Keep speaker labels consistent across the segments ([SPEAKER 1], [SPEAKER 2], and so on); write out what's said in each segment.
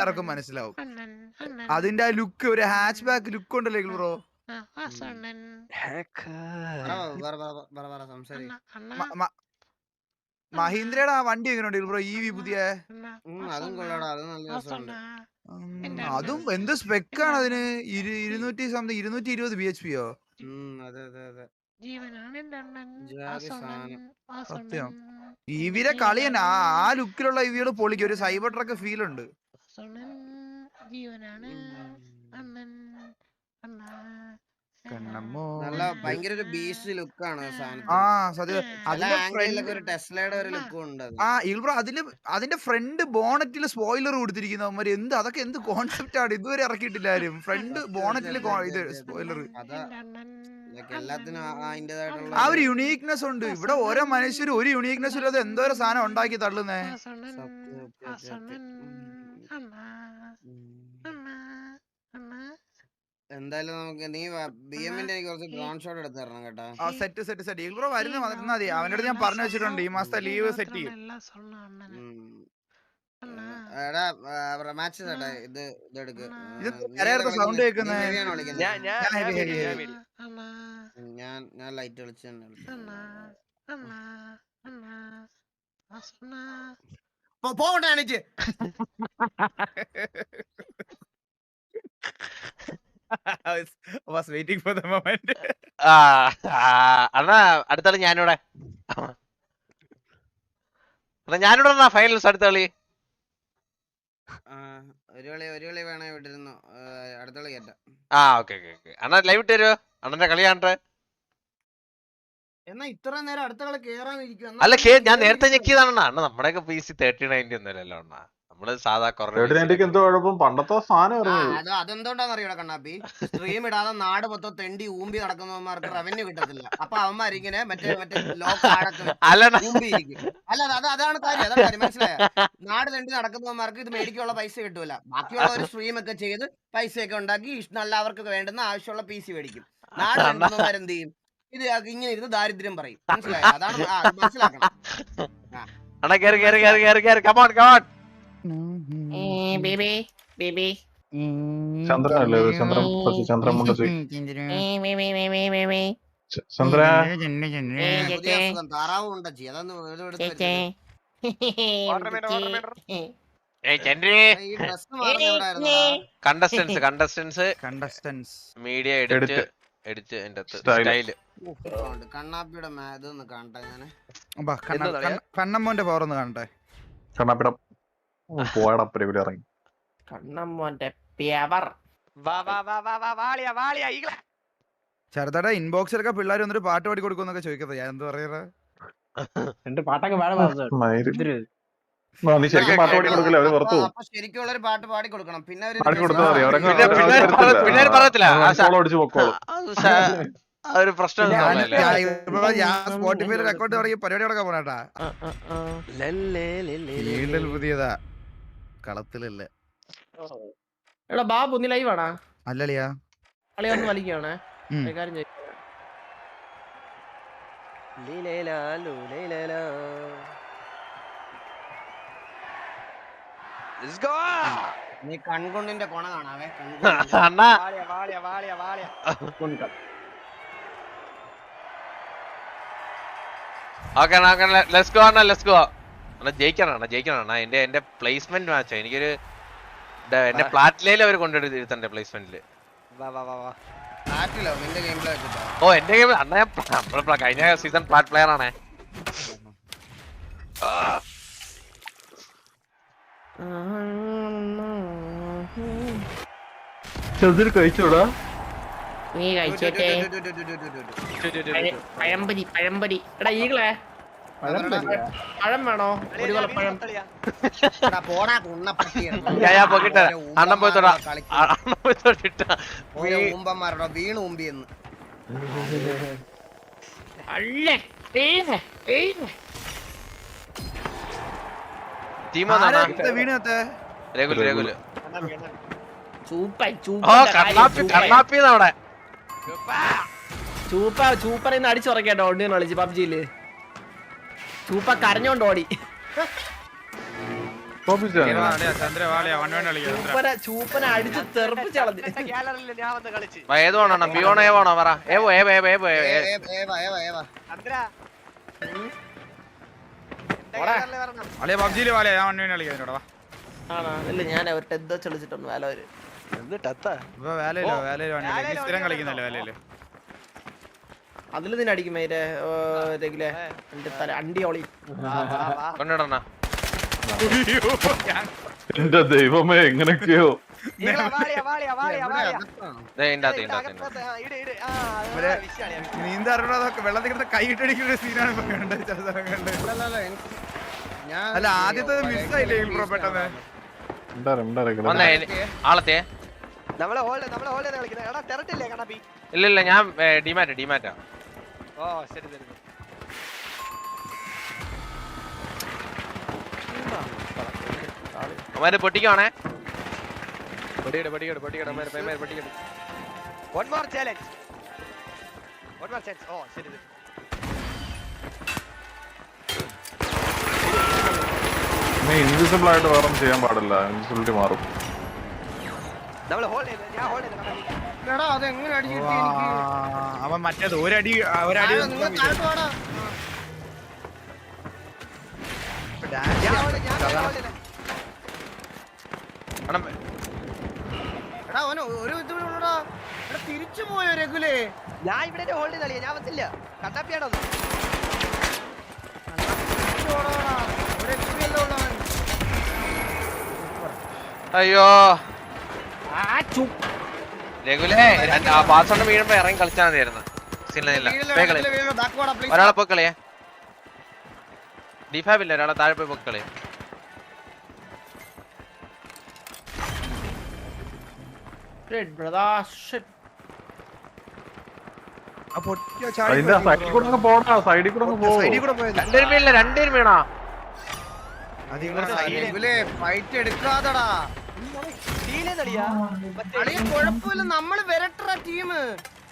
[SPEAKER 1] ആർക്കും മനസ്സിലാവും. അതിന്റെ ആ ലുക്ക് ഒരു ഹാച്ച് ബാക്ക് ലുക്ക് ഉണ്ടല്ലേ ബ്രോ
[SPEAKER 2] പറ, പറ, പറ, പറ, പറ, സംസാരി.
[SPEAKER 1] മഹീന്ദ്രയുടെ ആ വണ്ടി എങ്ങനെ എങ്ങനെയുണ്ട് ബ്രോ ഈ വി പുതിയ?
[SPEAKER 2] അതും
[SPEAKER 1] എന്ത് സ്പെക്കാണ് അതിന്? ഇരു- ഇരുന്നൂറ്റി സംതിങ് ഇരുന്നൂറ്റി ഇരുപത് ബി എച്ച് പിയോ സത്യം. ഇവിരെ കളിയൻ ആ ആ ലുക്കിലുള്ള ഇവികൾ പൊളിക്കും. ഒരു സൈബർ ട്രക്ക് ഫീൽ ഉണ്ട്
[SPEAKER 2] നല്ല ഭയങ്കര ഒരു ബീസ്റ്റ് ലുക്കാണ്
[SPEAKER 1] ആ സത്യം. അതിന്റെ
[SPEAKER 2] ഒരു
[SPEAKER 1] ഫ്രണ്ട്
[SPEAKER 2] ടെസ്ലയുടെ ഒരു ലുക്കും ഉണ്ട്.
[SPEAKER 1] ആ ഇൽബ്രോ അതിൽ അതിന്റെ ഫ്രണ്ട് ബോണറ്റിൽ സ്പോയിലർ കൊടുത്തിരിക്കുന്നവന്മാര് എന്ത്? അതൊക്കെ എന്ത് കോൺസെപ്റ്റ് ആണ്? ഇതുവരെ ഇറക്കിയിട്ടില്ല ആരും. ഫ്രണ്ട് ബോണറ്റിൽ ഇത് സ്പോയിലർ
[SPEAKER 2] ആ-
[SPEAKER 1] ഒരു യുണീക്നെസ് ഉണ്ട്. ഇവിടെ ഓരോ മനുഷ്യരും ഒരു യുണീക്നെസ് ഇല്ലാതെ ഒരു സാധനം ഉണ്ടാക്കി തള്ളുന്നേ?
[SPEAKER 2] എന്തായാലും നമുക്ക് നീ ബി എമ്മിന്റെ എനിക്ക് കുറച്ച് ഡ്രോൺ ഷോട്ട് എടുത്ത് തരണം കേട്ടോ.
[SPEAKER 1] ആ സെറ്റ് സെറ്റ് സെറ്റ് ഇൽബ്രോ വരുന്ന വന്നിരുന്നാ മതി. അവന്റെ അടുത്ത് ഞാൻ പറഞ്ഞു വെച്ചിട്ടുണ്ട്. ഈ മാസത്തെ ലീവ് സെറ്റ് ചെയ്യും.
[SPEAKER 2] എടാ ഇത് ഇതെടുക്ക്?
[SPEAKER 1] കേൾക്കുന്നെ?
[SPEAKER 2] വിളിക്കുന്നെ?
[SPEAKER 3] ഞാൻ ഞാൻ
[SPEAKER 1] ഞാൻ
[SPEAKER 2] ലൈറ്റ് തന്നെ പോകട്ടെ എണീറ്റ്.
[SPEAKER 1] Was waiting for the moment
[SPEAKER 3] ആ ആ, അണ്ണാ അടുത്ത ഞാനിവിടെ. അണ്ണാ ഞാനിവിടെ ഫൈനൽസ് അടുത്ത
[SPEAKER 2] ആ
[SPEAKER 3] ഓക്കെ ഓക്കെ ഓക്കെ. അണ്ണാ ലൈവ് ഇട്ട് തരുമോ അണ്ണന്റെ കളി കാണട്ടെ.
[SPEAKER 2] എന്നാ ഇത്ര നേരം അടുത്ത കളി കേറാൻ ഇരിക്കും
[SPEAKER 3] അല്ല കേ ഞാൻ നേരത്തെ ഞെക്കിയതാണ് അണ്ണാ അണ്ണാ നമ്മുടെയൊക്കെ പി സി തേർട്ടി നയന്റി ഒന്നുമല്ലല്ലോ അണ്ണാ? നമ്മൾ സാധാ
[SPEAKER 4] എന്തോ കുഴപ്പം പണ്ടത്തെ സാധനം
[SPEAKER 2] അതെന്തുകൊണ്ടാന്ന് അറിയണ കണ്ണാപ്പി? സ്ട്രീം ഇടാതെ നാട് മൊത്തം തെണ്ടി ഊമ്പി നടക്കുന്നവന്മാർക്ക് റവന്യൂ കിട്ടത്തില്ല. അപ്പൊ അവന്മാരിങ്ങനെ മറ്റേ മറ്റേ അല്ല അത് അത് അതാണ് കാര്യം അതാണ് കാര്യം. മനസ്സിലായ? നാട് തെണ്ടി നടക്കുന്നവന്മാർക്ക് ഇത് മേടിക്കാനുള്ള പൈസ കിട്ടൂല. ബാക്കിയുള്ള ഒരു സ്ട്രീം ഒക്കെ ചെയ്ത് പൈസയൊക്കെ ഉണ്ടാക്കി ഇഷ്ടം നല്ല അവർക്ക് വേണ്ടുന്ന ആവശ്യമുള്ള പി സി മേടിക്കും. നാട് തെണ്ടുന്നവരെന്ത് എന്ത് ചെയ്യും? ഇത് ഇങ്ങനെ ഇരുന്ന് ദാരിദ്ര്യം പറയും. മനസ്സിലായോ? അതാണ് മനസ്സിലാക്കണം.
[SPEAKER 3] അണ്ണാ കേറി കേറി കേറി കേറി കേറി. Come on come on
[SPEAKER 5] baby baby
[SPEAKER 4] ചന്ദ്രനല്ലേ ഇത്? ചന്ദ്രൻ ചന്ദ്രൻ മുണ്ടശ്ശി ചന്ദ്ര
[SPEAKER 2] താറാവ് അതൊന്ന്
[SPEAKER 3] contestants contestants
[SPEAKER 1] contestants
[SPEAKER 3] media edit. Edit എന്റെ.
[SPEAKER 2] സ്റ്റൈൽ. കണ്ണാപ്പിയുടെ?
[SPEAKER 1] കണ്ണമ്മോന്റെ പവർ ഒന്ന് കാണട്ടെ.
[SPEAKER 4] കണ്ണാപ്പിടം. പോയടാ പരിപാടി ഇറങ്ങി.
[SPEAKER 5] കണ്ണമ്മോന്റെ പ്യവർ.
[SPEAKER 3] വാ വാ വാ വാ വാ വാളിയാ വാളിയാ ഈകളെ
[SPEAKER 1] ചെറുതടെ ഇൻബോക്സിലൊക്കെ പിള്ളേർ വന്നിട്ട് പാട്ട് പാടി കൊടുക്കുമെന്നൊക്കെ ചോദിക്കുന്നത് ഞാൻ എന്താ പറയാ
[SPEAKER 5] എന്റെ പാട്ടൊക്കെ
[SPEAKER 4] ശരിക്കും പാട്ട് പാടി കൊടുക്കില്ല? അവർ പുറത്തു
[SPEAKER 2] അപ്പൊ ശരിക്കുള്ള ഒരു പാട്ട് പാടി കൊടുക്കണം. പിന്നെ
[SPEAKER 3] പ്രശ്നം
[SPEAKER 1] അക്കൗണ്ട് തുടങ്ങി പരിപാടി പോണേട്ടാ. വീണ്ടും പുതിയതാ. കളത്തിലല്ല.
[SPEAKER 5] എടാ ബാബു നീ ലൈവ് ആണാ?
[SPEAKER 1] അല്ലളിയാ.
[SPEAKER 5] കളി ഒന്ന് വലിക്കുകയാണ് കാര്യം.
[SPEAKER 2] നീ കൺകൊണ്ടിന്റെ കൊണ കാണാവേ.
[SPEAKER 3] അണ്ണാ ജയിക്കണം ജയിക്കാനാണ് എന്റെ എന്റെ പ്ലേസ്മെന്റ് മാച്ച് എനിക്കൊരു എന്റെ പ്ലാറ്റിലേയിൽ അവർ കൊണ്ടുവരുത്തി ഇരുത്തന്റെ പ്ലേസ്മെന്റിൽ
[SPEAKER 2] ആറ്റിലോ നിന്റെ ഗെയിം പ്ലേ
[SPEAKER 3] ഓ എന്റെ ഗെയിം അണ്ണാ ഞാൻ കഴിഞ്ഞ സീസൺ പ്ലാറ്റ് പ്ലെയർ ആണേ
[SPEAKER 4] ചെറുതിൽ കഴിച്ചോടാ
[SPEAKER 5] നീ കഴിച്ചോട്ടെ പഴമ്പടി പഴംപൊരി എടാ ഈകളെ പഴം വേണോ ഒരു
[SPEAKER 2] പോടാ
[SPEAKER 3] പോക്കിട്ട് പോയി തൊടാ പോയി തൊട്ടിട്ട
[SPEAKER 2] ഊമ്പന്മാരുടെ
[SPEAKER 3] രഘുൽ രഘുൽ
[SPEAKER 5] സൂപ്പർ അടിച്ചുറക്കേട്ടോ ഓടി കളിച്ച് പബ്ജിയിൽ സൂപ്പർ കരഞ്ഞോണ്ട് ഓടി. ചൂപ്പന അടിച്ച് തെറിപ്പിച്ച് കളഞ്ഞ്.
[SPEAKER 6] ഞാൻ വന്ന് കളിച്ച്.
[SPEAKER 3] വാ, ഏത് വേണം ബിയോണോ ഏവാണോ പറ. ഏവോ
[SPEAKER 1] ഞാൻ
[SPEAKER 5] ടെന്തോ വേല
[SPEAKER 6] ഒരു
[SPEAKER 1] സ്ഥിരം കളിക്കുന്നല്ലേ വേലയിൽ?
[SPEAKER 5] അതിൽ നിന്നെ അടിക്കും അതിന്റെ രഗിലെ എന്റെ തല അണ്ടി ഓളി
[SPEAKER 6] വാ, വാ, വാ.
[SPEAKER 3] കൊണ്ടിടണ.
[SPEAKER 4] എന്റെ ദൈവമേ എങ്ങനെയൊക്കെയോ.
[SPEAKER 1] നീന്താറുള്ളതൊക്കെ വെള്ളത്തിൽ കിടന്ന് കൈയിട്ടടിക്കുന്ന സീനാണ് ഇപ്പൊ കണ്ടത് ചില
[SPEAKER 2] അല്ല,
[SPEAKER 1] ആദ്യത്തെ മിസ്സായില്ലേ പെട്ടെന്ന്.
[SPEAKER 3] ആളത്തെ
[SPEAKER 6] നമ്മളെ നമ്മളെ കളിക്കുന്നത്.
[SPEAKER 3] ഇല്ല ഇല്ല ഞാൻ ഡിമാറ്റ് ഡിമാറ്റാ.
[SPEAKER 6] ഓ ശരി ശരി.
[SPEAKER 3] അവർ പൊട്ടിക്കുവാണേ.
[SPEAKER 6] പൊടിയിട് പൊടിയിട് പൊടിയിട് മേരെ പേ പൊട്ടിക്കട്ടെ one more challenge one more chance ഓ ശരി ശരി.
[SPEAKER 4] ഇൻവിസിബിൾ ആയിട്ട് വേറെ ചെയ്യാൻ പാടില്ല. ഇൻവിസിബിലിറ്റി മാറും.
[SPEAKER 1] അവൻ മറ്റേത് ഒരടി ഒരടി.
[SPEAKER 6] ഞാൻ
[SPEAKER 2] ഒരു തിരിച്ചു പോയോ രഘുലേ?
[SPEAKER 6] ഇവിടെ ഹോൾഡ് കളിയാ ഞാൻ വന്നില്ല.
[SPEAKER 2] കട്ടാപ്പിയാണോ.
[SPEAKER 3] അയ്യോ. രഘുലേ പാസ്വേഡ് വീഴുമ്പോ ഇറങ്ങി കളിച്ചാൽ മതിയായിരുന്നു. ഒരാളെ പോയി കളിയേ. ഡിഫാബ് ഇല്ല ഒരാളെ താഴെ പോയി പൊക്കളി രണ്ടുപേരും വീണോ
[SPEAKER 2] ഫൈറ്റ് എടുക്കാതടാ. കുഴപ്പമില്ല നമ്മൾ വരട്ടറ ടീം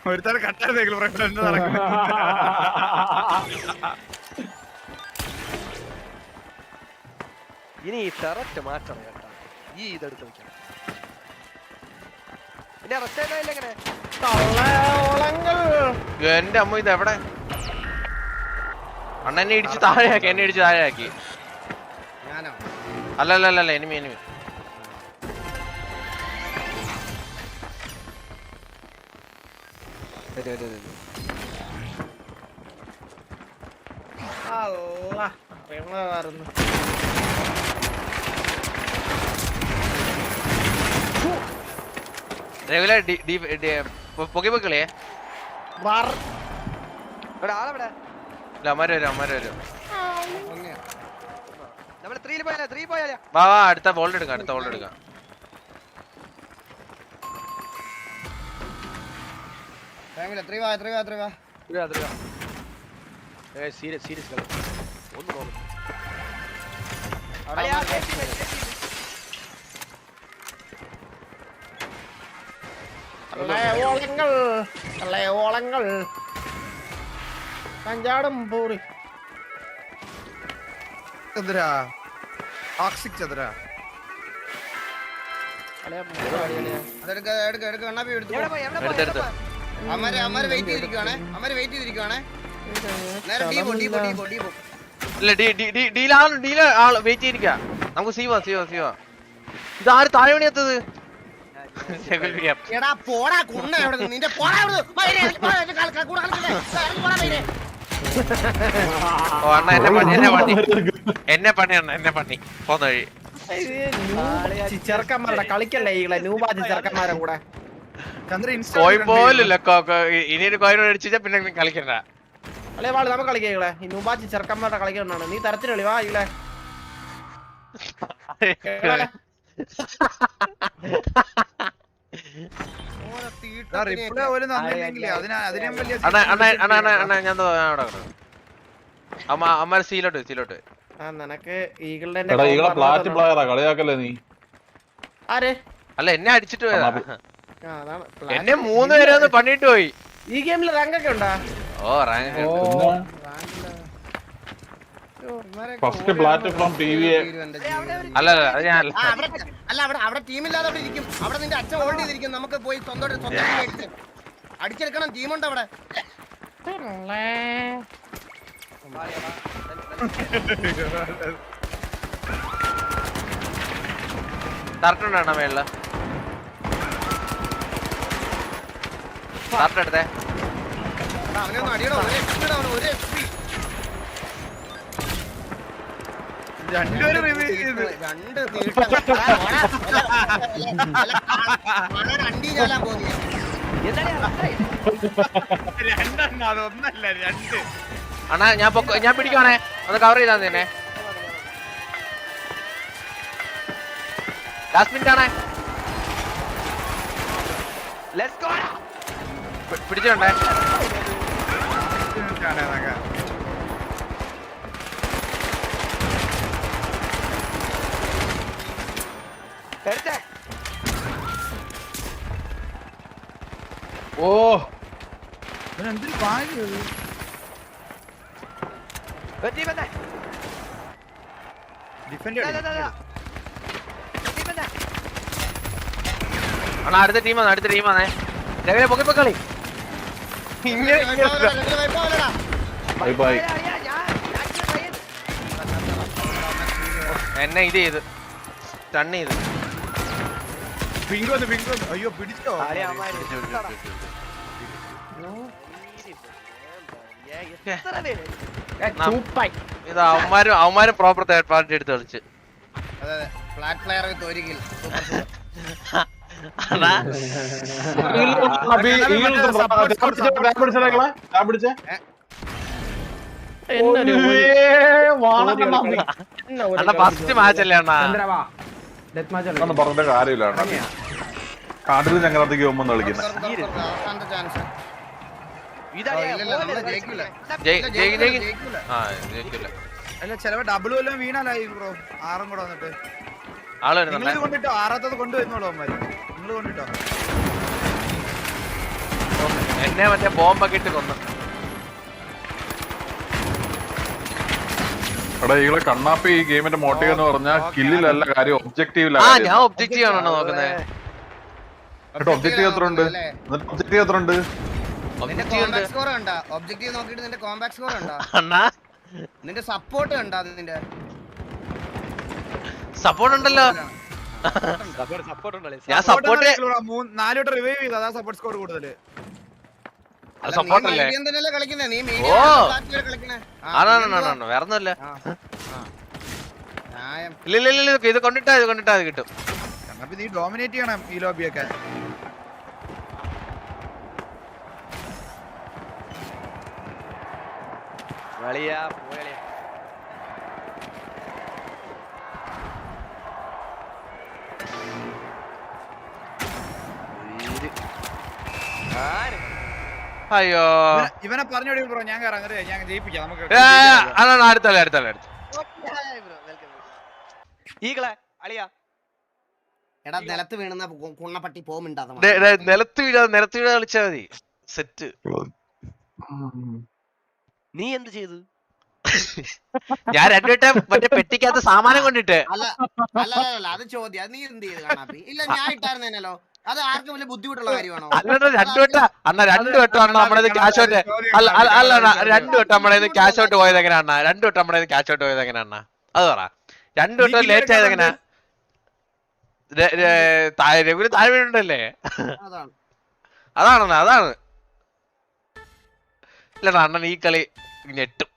[SPEAKER 1] ഒരുത്തരം കട്ടായിരുന്നു പ്രശ്നം നടക്കും
[SPEAKER 6] ഇനി ഈ ടെററ്റ് മാറ്റണം കേട്ടോ. ഈ ഇതെടുത്ത് വെക്കണം. പിന്നെ റെസ്റ്റ് ചെയ്തില്ല എങ്ങനെ?
[SPEAKER 3] എന്റെ അമ്മ ഇത് എവിടെ അണ്ണനെ ഇടിച്ച് താഴെയാക്കി എന്നെ ഇടിച്ച് താഴെയാക്കി.
[SPEAKER 2] അല്ലല്ലല്ല
[SPEAKER 3] അല്ല അല്ല അല്ല അല്ല എനിമി എനിമി ഇല്ല അമ്മര് വരും അമ്മര് വരും.
[SPEAKER 6] നമ്മൾ ത്രീയിൽ പോയാലോ ത്രീ പോയാലോ.
[SPEAKER 3] വാ അടുത്ത ബോൾഡ് എടുക്കാം അടുത്ത ബോൾഡ് എടുക്കാം.
[SPEAKER 2] ഫാമിലി എത്ര വാ എത്ര വാ എത്ര വാ
[SPEAKER 6] ത്രീ ത്രീ ഏ സീരിയസ് സീരിയസ് കളി. ഒന്ന് നോക്കും
[SPEAKER 2] അവിടെ.
[SPEAKER 5] തള്ളയോളങ്ങൾ തള്ളയോളങ്ങൾ കഞ്ചാടും പൂറി.
[SPEAKER 1] ചന്ദ്ര ടോക്സിക് ചന്ദ്ര
[SPEAKER 2] അതെടുക്ക എടുക്ക എടുക്ക. കണ്ണാപ്പി എടുത്തു
[SPEAKER 6] പോയി? എവിടെ പോയി?
[SPEAKER 3] എടുത്തെടുത്ത്.
[SPEAKER 2] അമ്മര് അമ്മര് വെയിറ്റ് ചെയ്തിരിക്കുവാണേ. അമര വെയിറ്റ് ചെയ്തിരിക്കുവാണേ. നേരെ ഡീപോ ഡീപോ ഡീപോ ഡീപോ
[SPEAKER 3] ഇല്ല ഡീ ഡീ ഡീ ഡീലാണ് ഡീല ആൾ വെയിറ്റ് ചെയ്തിരിക്കാ. നമുക്ക് സീവാ സീവാ സീവാ ആര് താഴെ പണിയെത്തത് രഘുലിക്കാം
[SPEAKER 2] എടാ പോടാ കുണ്ണ എവിടെ നിന്ന്? നിന്റെ പോടാ മയിലേ.
[SPEAKER 3] ഓ അണ്ണ എന്നെ പണി എന്നെ പണി. എന്നെ പണി അണ്ണ എന്നെ പണി. പോന്ന വഴി.
[SPEAKER 5] ചെറുക്കന്മാരുടെ കളിക്കല്ലേ ഈ നൂബാജി ചെറുക്കന്മാരെ കൂടെ.
[SPEAKER 3] കോയിൻ പോലില്ല ഇനി ഒരു കോയിൻ മേടിച്ചാ പിന്നെ നീ കളിക്കണ്ട.
[SPEAKER 5] അല്ലേ വാൾ നമുക്ക് കളിക്കാം ഈകളെ ഈ നൂബാജി ചെറുക്കന്മാരുടെ കളിക്കണ്ടാണ് നീ തരത്തിന് കളി വാ
[SPEAKER 3] സീലോട്ട് സീലോട്ട്.
[SPEAKER 5] ആ നിനക്ക്
[SPEAKER 4] കളിയാക്കല്ലേ നീ?
[SPEAKER 5] ആര്?
[SPEAKER 3] അല്ല എന്നെ അടിച്ചിട്ട്
[SPEAKER 5] അതാണ്
[SPEAKER 3] എന്നെ മൂന്ന് പേരെ ഒന്ന് പണിയിട്ട് പോയി.
[SPEAKER 5] ഈ ഗെയിമിൽ റാങ്ക് ഒക്കെ ഉണ്ടാ?
[SPEAKER 3] ഓ rank
[SPEAKER 4] first platform T V
[SPEAKER 3] അല്ല അല്ല
[SPEAKER 2] അവിടെ അവിടെ ടീമില്ലാതെ അവിടെ ഇരിക്കും. അവിടെ നിന്റെ അച്ഛൻ ഹോൾഡ് ചെയ്തിരിക്കും. നമുക്ക് പോയി സ്വന്തം അടിച്ച് അടിച്ചെടുക്കണം. ടീമുണ്ട് അവിടെ?
[SPEAKER 3] ടർട്ടുണ്ടോ
[SPEAKER 2] മേളിൽ?
[SPEAKER 1] രണ്ടെണ്ണം അതൊന്നല്ല രണ്ട്.
[SPEAKER 3] അണ്ണാ ഞാൻ ഞാൻ പിടിക്കുവാണേ. ഒന്ന് കവർ ചെയ്താ തന്നെ ലാസ്റ്റ് മിനിറ്റ് ആണേ.
[SPEAKER 6] Let's go.
[SPEAKER 3] പി- പിടിച്ചിട്ടുണ്ടേ
[SPEAKER 1] ആണ്
[SPEAKER 4] ഓ
[SPEAKER 1] എന്തൊരു ഭാഗ്യം ഇത്.
[SPEAKER 6] വന്നേ.
[SPEAKER 1] Defend
[SPEAKER 6] ദാ,
[SPEAKER 1] ചെയ്യണം,
[SPEAKER 6] ദാ, ദാ,
[SPEAKER 1] defend
[SPEAKER 6] ദാ. Team വന്നേ.
[SPEAKER 3] അണ്ണാ അടുത്ത ടീമാണ് അടുത്ത ടീമാണേ രവിലെ പൊക്കി പൊക്കളി ഇങ്ങനെ
[SPEAKER 4] ബൈ ബൈ.
[SPEAKER 3] എന്നെ ഇത് ചെയ്ത് ടൺ ചെയ്ത്
[SPEAKER 1] Ping വന്നു, വന്നു. അയ്യോ പിടിച്ചോ
[SPEAKER 3] ഇത് അവന്മാരും അവന്മാരും പ്രോപ്പർ തേർഡ് പാർട്ടി എടുത്ത് കളിച്ച്
[SPEAKER 2] അതെ ഫ്ലാറ്റ് പ്ലെയർ വിത്ത്
[SPEAKER 3] അണ്ണാ? ഫസ്റ്റ് മാച്ച് അല്ലേ?
[SPEAKER 4] പറഞ്ഞിട്ട് കാര്യമില്ല കാട്ടിൽ ചങ്ങനത്തേക്ക് പോകുമ്പോ കളിക്കുന്നത്
[SPEAKER 1] ചിലപ്പോ ഡബിൾ വല്ലതും വീണാലായി ബ്രോ ആറും കൂടെ വന്നിട്ട്.
[SPEAKER 3] ആൾ
[SPEAKER 1] കൊണ്ടിട്ടോ? ആറാത്തത് കൊണ്ടുവരുന്നോളൂ അവന്മാര്. നിങ്ങൾ കൊണ്ടിട്ടോ?
[SPEAKER 3] എന്നെ മറ്റേ ബോംബൊക്കെ ഇട്ട് കൊന്നു.
[SPEAKER 4] എടാ ഈകളെ കണ്ണാപ്പി ഈ ഗെയിമിന്റെ മോട്ടീവ് എന്ന് പറഞ്ഞാൽ കില്ലിലല്ല കാര്യം
[SPEAKER 3] ആ ഞാൻ ഒബ്ജക്റ്റീവ് ആണോ നോക്കുന്നത്
[SPEAKER 4] എന്നിട്ട് ഒബ്ജക്റ്റീവ് എത്ര ഉണ്ട്
[SPEAKER 2] അല്ലേ?
[SPEAKER 4] എന്നിട്ട് ഒബ്ജക്റ്റീവ് എത്ര ഉണ്ട്
[SPEAKER 3] ഒബ്ജക്റ്റീവ് ഉണ്ട്.
[SPEAKER 2] സ്കോർ കണ്ടാ? ഒബ്ജക്റ്റീവ് നോക്കിയിട്ട് നിന്റെ കോമ്പാക്ട് സ്കോർ ഉണ്ടോ
[SPEAKER 3] അണ്ണാ.
[SPEAKER 2] നിന്റെ സപ്പോർട്ട് കണ്ടാ നിന്റെ?
[SPEAKER 3] സപ്പോർട്ട് ഉണ്ടല്ലോ. ഞാൻ സപ്പോർട്ട്
[SPEAKER 1] ആണ് നാല് വട്ടം റിവൈവ് ചെയ്തു അതാ സപ്പോർട്ട് സ്കോർ
[SPEAKER 2] കൂടുതൽ നീ
[SPEAKER 3] ഓ.
[SPEAKER 2] മീഡിയം കളിക്കണേ
[SPEAKER 3] ആണാണ് വേറെ ഒന്നുമില്ല.
[SPEAKER 2] ന്യായം.
[SPEAKER 3] ഇല്ല ഇല്ല ഇല്ല ഇത് കൊണ്ടിട്ടാ ഇത് കൊണ്ടിട്ടാ അത് കിട്ടും.
[SPEAKER 1] അപ്പൊ നീ ഡോമിനേറ്റ് ചെയ്യണം ഈ ലോബിയൊക്കെ
[SPEAKER 6] അളിയാ, പോയി
[SPEAKER 3] അയ്യോ.
[SPEAKER 1] ഇവനെ- പറഞ്ഞു ബ്രോ ഞാൻ കയറാം ഞാൻ ജയിപ്പിക്കാം നമുക്ക്
[SPEAKER 3] അതാണ് അടുത്തല്ലേ അടുത്തല്ലേ അടുത്ത.
[SPEAKER 6] ഈകളെ അളിയാ.
[SPEAKER 2] എടാ നിലത്ത് വീണുന്ന കുണ്ണപ്പട്ടി
[SPEAKER 3] നിലത്ത് വീഴാതെ നിലത്ത് വീഴാതെ കളിച്ചാ മതി. സെറ്റ്.
[SPEAKER 6] നീ എന്ത് ചെയ്തു?
[SPEAKER 3] ഞാൻ രണ്ടുവട്ടം മറ്റേ പെട്ടിക്കകത്ത് സാമാനം കൊണ്ടിട്ട്.
[SPEAKER 2] അല്ല അല്ല അല്ല, അല്ല അത് ചോദ്യം. നീ എന്ത് ചെയ്ത് കാണാപ്പി ഇല്ല ഞാൻ ഇട്ടായിരുന്നേനല്ലോ. അത് ആർക്കും വലിയ ബുദ്ധിമുട്ടുള്ള കാര്യമാണോ?
[SPEAKER 3] അല്ലടാ അണ്ണ നമ്മുടെ ക്യാഷ് ഔട്ട് അല്ല നമ്മുടെ ക്യാഷ് ഔട്ട് പോയത് അണ്ണാ? നമ്മുടെ ക്യാഷ് ഔട്ട് പോയത് എങ്ങനെയാ അണ്ണാ? അത് പറ. ലേറ്റ് ആയത് താഴെ
[SPEAKER 2] അതാണ്.
[SPEAKER 3] അതാണ്. ഇല്ലടാ അണ്ണൻ ഈ കളി ഞെട്ടും.